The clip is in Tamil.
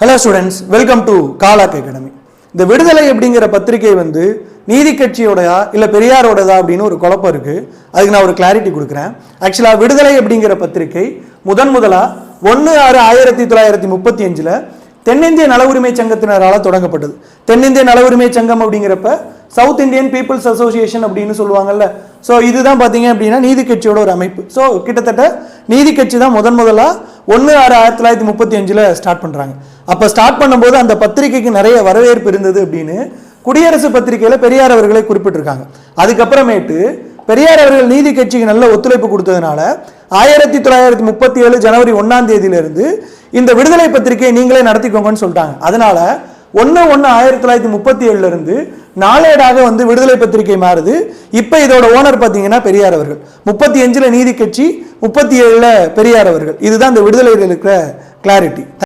Hello students welcome to Kalak academy இந்த விடுதலை அப்படிங்கிற பத்திரிகை வந்து நீதி கட்சியோடயா இல்லை பெரியாரோடதா அப்படின்னு ஒரு குழப்பம் இருக்குது அதுக்கு நான் ஒரு கிளாரிட்டி கொடுக்குறேன். ஆக்சுவலாக விடுதலை அப்படிங்கிற பத்திரிகை முதன் முதலாக ஒன்று ஆறு ஆயிரத்தி தொள்ளாயிரத்தி முப்பத்தி அஞ்சில் தென்னிந்திய நல உரிமை சங்கத்தினரால் தொடங்கப்பட்டது. தென்னிந்திய நல உரிமை சங்கம் அப்படிங்கிறப்ப சவுத் இந்தியன் பீப்புள்ஸ் அசோசியேஷன் அப்படின்னு சொல்லுவாங்கல்ல ஸோ இதுதான் பார்த்தீங்க அப்படின்னா நீதி கட்சியோட ஒரு அமைப்பு. ஸோ கிட்டத்தட்ட நீதி கட்சி தான் முதன் முதலாக ஒன்று ஆறு ஆயிரத்தி தொள்ளாயிரத்தி முப்பத்தி அஞ்சில் ஸ்டார்ட் பண்ணுறாங்க அப்போ ஸ்டார்ட் பண்ணும்போது அந்த பத்திரிகைக்கு நிறைய வரவேற்பு இருந்தது அப்படின்னு குடியரசு பத்திரிகையில் பெரியார் அவர்களை குறிப்பிட்டிருக்காங்க. அதுக்கப்புறமேட்டு பெரியார் அவர்கள் நீதி கட்சிக்கு நல்ல ஒத்துழைப்பு கொடுத்ததுனால ஆயிரத்தி தொள்ளாயிரத்தி முப்பத்தி ஏழு ஜனவரி ஒன்றாம் தேதியிலிருந்து இந்த விடுதலை பத்திரிகையை நீங்களே நடத்திக்கோங்கன்னு சொல்லிட்டாங்க. அதனால ஒன்று ஒன்று ஆயிரத்தி தொள்ளாயிரத்தி முப்பத்தி ஏழுல இருந்து நாளேடாக வந்து விடுதலை பத்திரிகை மாறுது. இப்போ இதோட ஓனர் பார்த்தீங்கன்னா பெரியார் அவர்கள். முப்பத்தி அஞ்சில் நீதி கட்சி முப்பத்தி ஏழில் பெரியார் அவர்கள். இதுதான் இந்த விடுதலையில் இருக்கிற கிளாரிட்டி